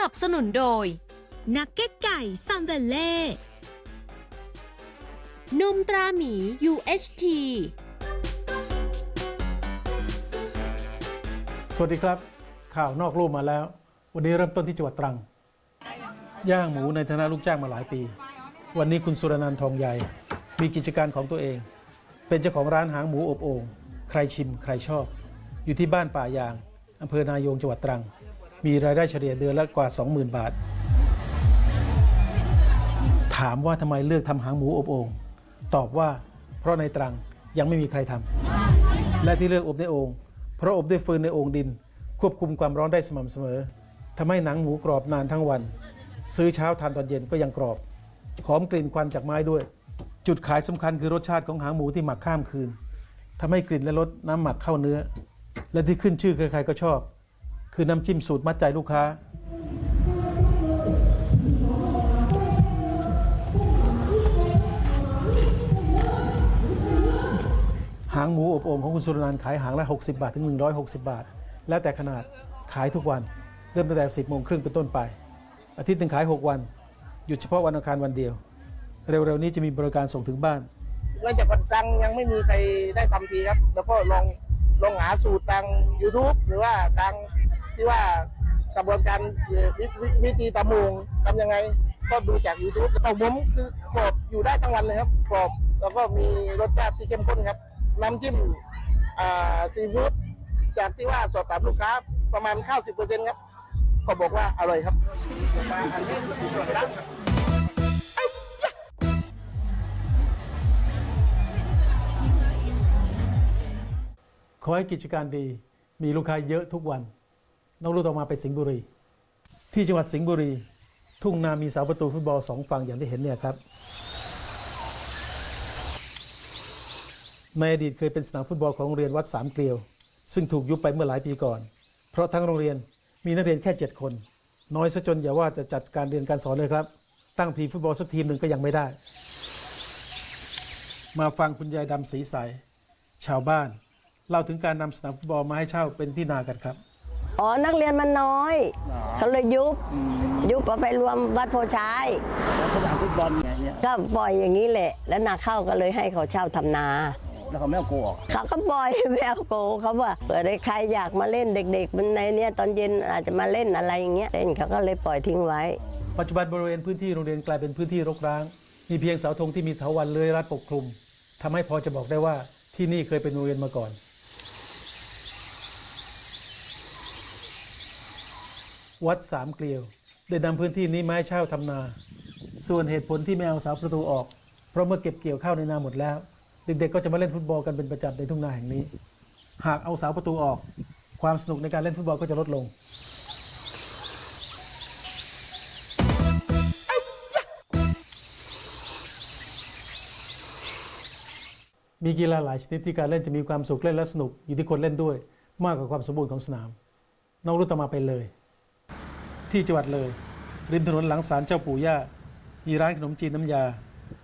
นับสนุนโดย นักเก็ตไก่ซัมเบลเล่นมตราหมี UHT สวัสดีครับ ข่าวนอกรูปมาแล้ว วันนี้เริ่มต้นที่จังหวัดตรัง ย่างหมูในฐานะลูกจ้างมาหลายปี วันนี้คุณสุรนันท์ทองใหญ่ มีกิจการของตัวเอง เป็นเจ้าของร้านหางหมูอบโอ่งใครชิมใครชอบ อยู่ที่บ้านป่ายางอำเภอนายงจังหวัดตรัง มีรายได้เฉลี่ยเดือนละกว่า 20,000 บาท ถามว่าทำไมเลือกทำหางหมูอบโอ่งตอบว่าเพราะในตรังยังไม่มีใครทำและที่เลือกอบในโอ่งเพราะอบด้วยฟืนในโอ่งดิน ควบคุมความร้อนได้สม่ำเสมอทำให้หนังหมูกรอบนานทั้งวัน ซื้อเช้าทานตอนเย็นก็ยังกรอบหอมกลิ่นควันจากไม้ด้วย จุดขายสำคัญคือรสชาติของหางหมูที่หมักข้ามคืนทำให้กลิ่นและรสน้ำหมักเข้าเนื้อ และที่ขึ้นชื่อใครๆก็ชอบ คือน้ำจิ้มสูตรมัดใจลูกค้า หางหมูอบโอ่งของคุณสุรนันท์ขายหางละ 60 บาท ถึง 160 บาท แล้วแต่ขนาดขายทุกวัน เริ่มตั้งแต่ 10โมงครึ่งเป็นต้นไป อาทิตย์หนึ่งขาย 6 วัน หยุดเฉพาะวันอังคารวันเดียว เร็วๆนี้จะมีบริการส่งถึงบ้านหลังจากวันตังยังไม่มีใครได้ทำทีครับ แล้วก็ลองลองหาสูตรทาง YouTube หรือว่าทาง ที่ว่ากระบวนการวิวิวิธีตำมุงทำยังไง ก็ดูจาก YouTube แต่ผมคือกรอบอยู่ได้ทั้งวันเลยครับกรอบแล้วก็มีรสชาติที่เข้มข้นครับ น้ำจิ้มซีฟู้ดจากที่ว่าสอบถามลูกค้าประมาณ 90%ครับ ก็บอกว่าอร่อยครับอันนี้คือส่วนดั้งขอให้กิจการดี มีลูกค้าเยอะทุกวัน น้องลูกต่อมาไปสิงห์บุรี ที่จังหวัดสิงห์บุรี ทุ่งนามีเสาประตูฟุตบอลสองฝั่งอย่างที่เห็นเนี่ยครับในอดีตเคยเป็นสนามฟุตบอลของโรงเรียนวัดสามเกลียว ซึ่งถูกยุบไปเมื่อหลายปีก่อน เพราะทั้งโรงเรียนมีนักเรียนแค่ 7 คน น้อยซะจนอย่าว่าจะจัดการเรียนการสอนเลยครับ ตั้งทีมฟุตบอลสักทีมหนึ่งก็ยังไม่ได้ มาฟังคุณยายดำสีใส ชาวบ้าน เล่าถึงการนำสนามฟุตบอลมาให้เช่าเป็นที่นากันครับ อ๋อนักเรียนมันน้อยเขาเลยยุบยุบเอาไปรวมวัดโพชัยสนามฟุตบอลไงเนี่ยก็ปล่อยอย่างนี้แหละ แล้วนาเข้าก็เลยให้เขาเช่าทำนาแล้วเขาไม่เอาโกออกเขาก็ปล่อยแมวโกเขาว่าเผื่อได้ใครอยากมาเล่นเด็กๆมันในเนี้ยตอนเย็นอาจจะมาเล่นอะไรอย่างเงี้ยเล่นเขาก็เลยปล่อยทิ้งไว้ ปัจจุบันบริเวณพื้นที่โรงเรียนกลายเป็นพื้นที่รกร้าง มีเพียงเสาธงที่มีเถาวัลย์เลื้อยรัดปกคลุมทำให้พอจะบอกได้ว่าที่นี่เคยเป็นโรงเรียนมาก่อน วัดสามเกลียว ได้นำพื้นที่นี้ไม้เช่าทำนา ส่วนเหตุผลที่ไม่เอาเสาประตูออก เพราะเมื่อเก็บเกี่ยวข้าวในนาหมดแล้ว เด็กๆก็จะมาเล่นฟุตบอลกันเป็นประจำในทุ่งนาแห่งนี้ หากเอาเสาประตูออก ความสนุกในการเล่นฟุตบอลก็จะลดลงมีกีฬาหลายชนิดที่การเล่นจะมีความสุขเล่นและสนุกอยู่ที่คนเล่นด้วย มากกว่าความสมบูรณ์ของสนาม น้องรุ่ตมาไปเลย ที่จังหวัดเลย ริมถนนหลังศาลเจ้าปู่ย่ามีร้านขนมจีนน้ำยา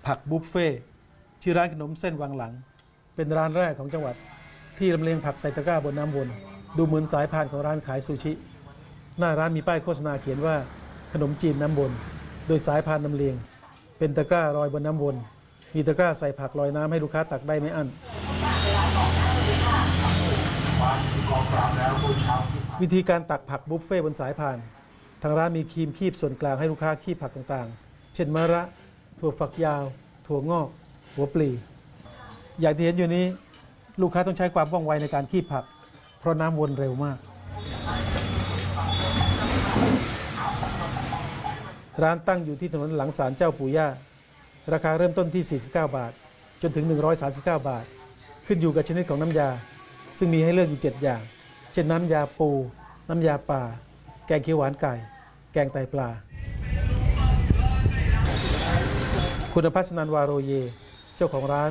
ผักบุฟเฟ่ชื่อร้านขนมเส้นวังหลัง เป็นร้านแรกของจังหวัด ที่ลำเลียงผักใส่ตะกร้าบนน้ำวน ดูเหมือนสายพานของร้านขายซูชิ หน้าร้านมีป้ายโฆษณาเขียนว่าขนมจีนน้ำวน โดยสายพานลำเลียง เป็นตะกร้าลอยบนน้ำวน มีตะกร้าใส่ผักลอยน้ำให้ลูกค้าตักได้ไม่อั้นวิธีการตักผักบุฟเฟ่บนสายพาน ทางร้านมีครีมคีบส่วนกลางให้ลูกค้าคีบผักต่างๆ เช่นมะระ ถั่วฝักยาว ถั่วงอก หัวปลี อย่างที่เห็นอยู่นี้ลูกค้าต้องใช้ความว่องไวในการคีบผัก เพราะน้ำวนเร็วมาก ร้านตั้งอยู่ที่ถนนหลังศาลเจ้าปู่ย่า ราคาเริ่มต้นที่ 49 บาท จนถึง 139 บาท ขึ้นอยู่กับชนิดของน้ำยา ซึ่งมีให้เลือกอยู่ 7 อย่าง เช่นน้ำยาปู น้ำยาป่า แกงเขียวหวานไก่ แกงไตปลา คุณพัฒนันวาโรเย เจ้าของร้าน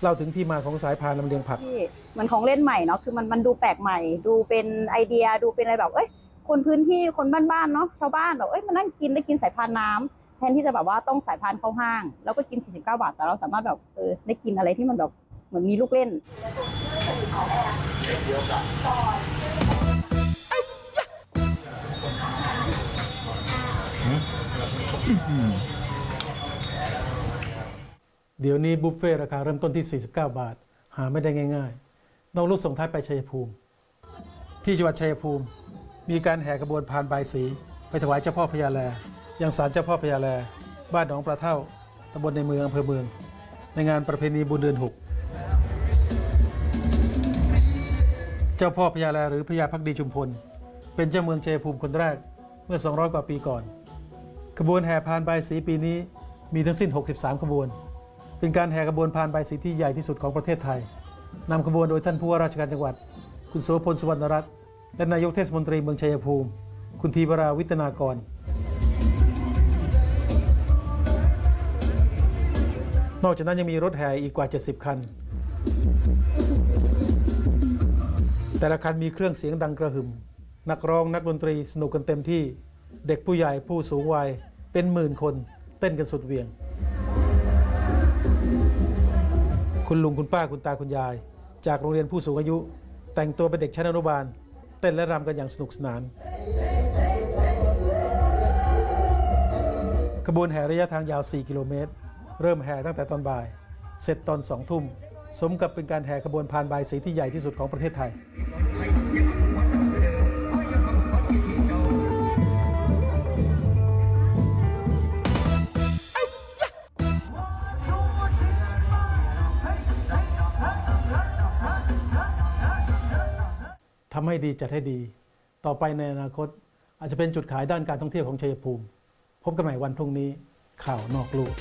เล่าถึงที่มาของสายพานลำเลียงผัก ที่มันของเล่นใหม่เนาะคือมันมันดูแปลกใหม่ ดูเป็นไอเดียดูเป็นอะไรแบบเอ้ยคนพื้นที่คนบ้านๆเนาะชาวบ้านแบบเอ้ยมานั่งกินได้กินสายพานน้ำแทนที่จะแบบว่าต้องสายพานเข้าห้าง แล้วก็กิน 49 บาท แต่เราสามารถแบบเออได้กินอะไรที่มันแบบเหมือนมีลูกเล่น เดี๋ยวนี้บุฟเฟ่ราคาเริ่มต้นที่ 49 บาท หาไม่ได้ง่าย ๆ น้องรุดส่งท้ายไปชัยภูมิ ที่จังหวัดชัยภูมิ มีการแห่กระบวนพานบายสี ไปถวายเจ้าพ่อพญาแล ยังศาลเจ้าพ่อพญาแล บ้านหนองปลาเท่าตำบลในเมืองอำเภอเมือง ในงานประเพณีบุญเดือนหกเจ้าพ่อพญาแลหรือพญาพักดีชุมพล เป็นเจ้าเมืองชัยภูมิคนแรกเมื่อ 200 กว่าปีก่อน ขบวนแห่พานใบสีปีนี้มีทั้งสิ้น 63 ขบวน เป็นการแห่ขบวนพานใบสีที่ใหญ่ที่สุดของประเทศไทยนำขบวนโดยท่านผู้ว่าราชการจังหวัด คุณโสพลสุวรรณรัตน์และนายกเทศมนตรีเมืองชัยภูมิ คุณทีวราวิตนากร นอกจากนั้นยังมีรถแห่อีกกว่า 70 คัน แต่ละคันมีเครื่องเสียงดังกระหึ่ม นักร้องนักดนตรีสนุกกันเต็มที่ เด็กผู้ใหญ่ผู้สูงวัยเป็นหมื่นคนเต้นกันสุดเวียง คุณลุงคุณป้าคุณตาคุณยาย จากโรงเรียนผู้สูงอายุ แต่งตัวเป็นเด็กชั้นอนุบาล เต้นและรำกันอย่างสนุกสนานขบวนแห่ระยะทางยาว 4 กิโลเมตร เริ่มแห่ตั้งแต่ตอนบ่าย เสร็จตอน 2 ทุ่ม สมกับเป็นการแห่ขบวนพานบายสีที่ใหญ่ที่สุดของประเทศไทย ทำให้ดีจัดให้ดี ต่อไปในอนาคต อาจจะเป็นจุดขายด้านการท่องเที่ยวของชัยภูมิ พบกันใหม่วันพรุ่งนี้ข่าวนอกลูก